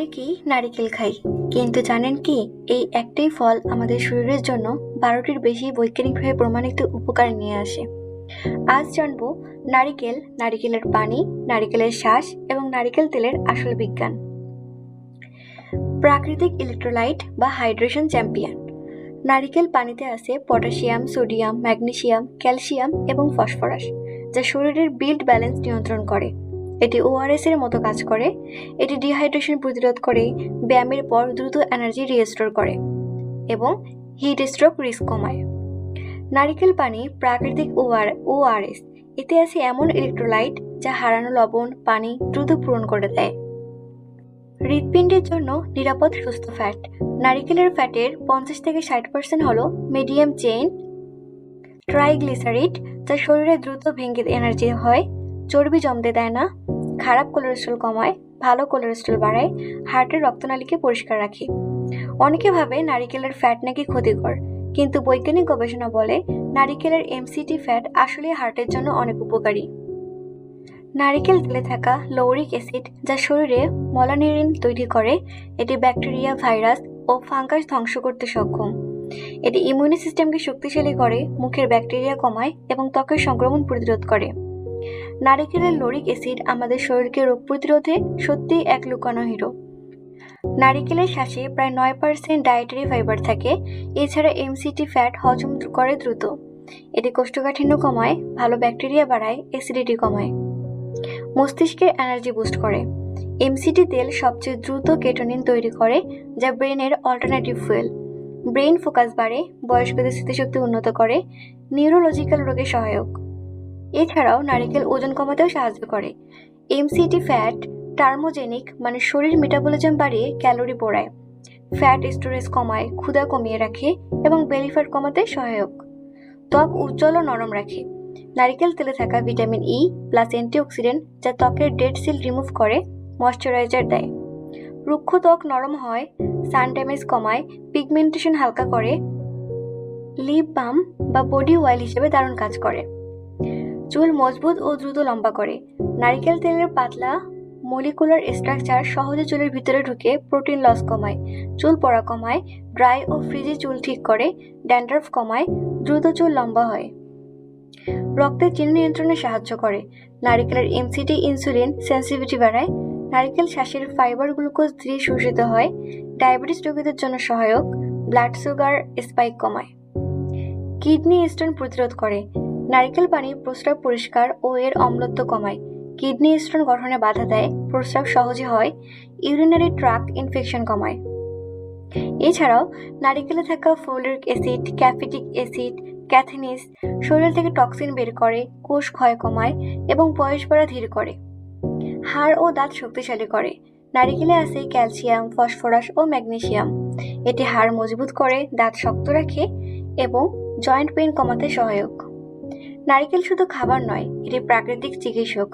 অনেকেই নারিকেল খাই। কিন্তু জানেন কি, এই একটাই ফল আমাদের শরীরের জন্য বারোটির বেশি বৈজ্ঞানিকভাবে প্রমাণিত উপকার নিয়ে আসে। আজ জানব নারিকেল, নারিকেলের পানি, নারিকেলের শ্বাস এবং নারিকেল তেলের আসল বিজ্ঞান। প্রাকৃতিক ইলেকট্রোলাইট বা হাইড্রেশন চ্যাম্পিয়ন। নারিকেল পানিতে আছে পটাশিয়াম, সোডিয়াম ম্যাগনেসিয়াম ক্যালসিয়াম এবং ফসফরাস, যা শরীরের বিল্ড ব্যালেন্স নিয়ন্ত্রণ করে। এটি ওআরএস এর মতো কাজ করে। এটি ডিহাইড্রেশন প্রতিরোধ করে, ব্যায়ামের পর দ্রুত এনার্জি রিস্টোর করে এবং হিট স্ট্রোক রিস্ক কমায়। নারিকেল পানি, প্রাকৃতিক ওআর ওআরএস এতে আছে এমন ইলেকট্রোলাইট যা হারানো লবণ, পানি দ্রুত পূরণ করে দেয়। হৃৎপিণ্ডের জন্য নিরাপদ সুস্থ ফ্যাট নারিকেলের ফ্যাটের পঞ্চাশ থেকে ষাট পার্সেন্ট হলো মিডিয়াম চেইন ট্রাইগ্লিসারিড যা শরীরে দ্রুত ভেঙে এনার্জি হয়। চর্বি জমতে দেয় না। খারাপ কোলেস্ট্রল কমায়, ভালো কোলেস্ট্রল বাড়ায় হার্টের রক্তনালীকে পরিষ্কার রাখে। অনেকে ভাবে নারিকেলের ফ্যাট নাকি ক্ষতিকর, কিন্তু বৈজ্ঞানিক গবেষণা বলে নারিকেলের এমসিটি ফ্যাট আসলে হার্টের জন্য অনেক উপকারী। নারিকেল তেলে থাকা লৌরিক অ্যাসিড যা শরীরে মলানিরিন তৈরি করে, এটি ব্যাকটেরিয়া ভাইরাস ও ফাঙ্গাস ধ্বংস করতে সক্ষম। এটি ইমিউনি সিস্টেমকে শক্তিশালী করে, মুখের ব্যাকটেরিয়া কমায় এবং ত্বকের সংক্রমণ প্রতিরোধ করে। নারিকেলের লোরিক অ্যাসিড আমাদের শরীরকে রোগ প্রতিরোধে সত্যিই এক লুকানো হিরো। নারিকেলের শ্বাসে প্রায় নয় পার্সেন্ট ডায়েটারি ফাইবার থাকে। এছাড়া এমসিটি ফ্যাট হজম করে দ্রুত। এটি কোষ্ঠকাঠিন্য কমায়, ভালো ব্যাকটেরিয়া বাড়ায় অ্যাসিডিটি কমায়। মস্তিষ্কের এনার্জি বুস্ট করে। এমসিটি তেল সবচেয়ে দ্রুত কেটোনিন তৈরি করে, যা ব্রেনের অল্টারনেটিভ ফুয়েল ব্রেন ফোকাস বাড়ে বয়স্কদের স্মৃতিশক্তি উন্নত করে নিউরোলজিক্যাল রোগে সহায়ক। এছাড়াও নারিকেল ওজন কমাতেও সাহায্য করে। এমসিটি ফ্যাট টার্মোজেনিক মানে শরীর মেটাবলিজম বাড়িয়ে ক্যালোরি পোড়ায়। ফ্যাট স্টোরেজ কমায়, ক্ষুধা কমিয়ে রাখে এবং বেলি ফ্যাট কমাতে সহায়ক। ত্বক উজ্জ্বল ও নরম রাখে। নারিকেল তেলে থাকা ভিটামিন ই প্লাস অ্যান্টিঅক্সিডেন্ট যা ত্বকের ডেড সেল রিমুভ করে ময়শ্চারাইজার দেয়। রুক্ষ ত্বক নরম হয় সান ড্যামেজ কমায় পিগমেন্টেশন হালকা করে লিপ বাম বা বডি অয়েল হিসেবে দারুণ কাজ করে। চুল মজবুত ও দ্রুত লম্বা করে। নারিকেল তেলের পাতলা মলিকুলার স্ট্রাকচার সহজে চুলের ভিতরে ঢুকে প্রোটিন লস কমায়। চুল পড়া কমায়, ড্রাই ও ফ্রিজে চুল ঠিক করে, ড্যান্ড্রফ কমায়, দ্রুত চুল লম্বা হয়। রক্তের চিনি নিয়ন্ত্রণে সাহায্য করে। নারিকেলের এমসিটি ইনসুলিন সেন্সিটিভিটি বাড়ায়। নারিকেল শ্বাসের ফাইবার গ্লুকোজ ধীরে শোষিত হয়। ডায়াবেটিস রোগীদের জন্য সহায়ক। ব্লাড সুগার স্পাইক কমায়। কিডনি স্টোন প্রতিরোধ করে। নারকেল পানি প্রস্রাব পরিষ্কার ও এর অম্লত্ব কমায়। কিডনি স্টোন গঠনে বাধা দেয়, প্রস্রাব সহজে হয়, ইউরিনারি ট্রাক ইনফেকশন কমায়। এছাড়াও, নারিকেলে থাকা ফোলিক অ্যাসিড, ক্যাফিটিক অ্যাসিড, ক্যাথিনিস শরীর থেকে টক্সিন বের করে, কোষ ক্ষয় কমায় এবং বয়স বাড়া ধীর করে। হাড় ও দাঁত শক্তিশালী করে। নারিকেলে আছে ক্যালসিয়াম, ফসফরাস ও ম্যাগনেসিয়াম। এটি হাড় মজবুত করে, দাঁত শক্ত রাখে এবং জয়েন্ট পেইন কমাতে সহায়ক। নারিকেল শুধু খাবার নয়, এটি প্রাকৃতিক চিকিৎসক।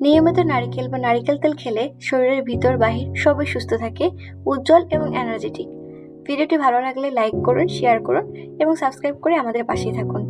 নিয়মিত নারিকেল বা নারিকেল তেল খেলে শরীরের ভিতর বাহির সবই সুস্থ থাকে, উজ্জ্বল এবং এনার্জেটিক ভিডিওটি ভালো লাগলে লাইক করুন শেয়ার করুন এবং সাবস্ক্রাইব করে আমাদের পাশেই থাকুন।